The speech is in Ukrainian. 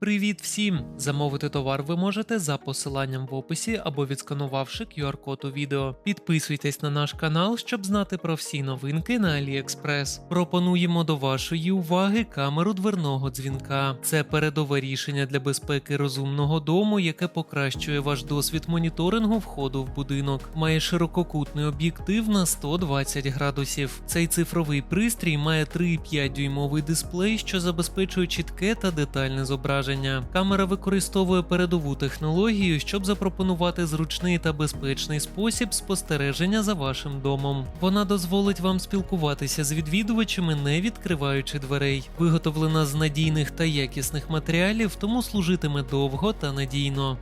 Привіт всім! Замовити товар ви можете за посиланням в описі або відсканувавши QR-код у відео. Підписуйтесь на наш канал, щоб знати про всі новинки на AliExpress. Пропонуємо до вашої уваги камеру дверного дзвінка. Це передове рішення для безпеки розумного дому, яке покращує ваш досвід моніторингу входу в будинок. Має ширококутний об'єктив на 120 градусів. Цей цифровий пристрій має 3,5 дюймовий дисплей, що забезпечує чітке та детальне зображення. Камера використовує передову технологію, щоб запропонувати зручний та безпечний спосіб спостереження за вашим домом. Вона дозволить вам спілкуватися з відвідувачами, не відкриваючи дверей. Виготовлена з надійних та якісних матеріалів, тому служитиме довго та надійно.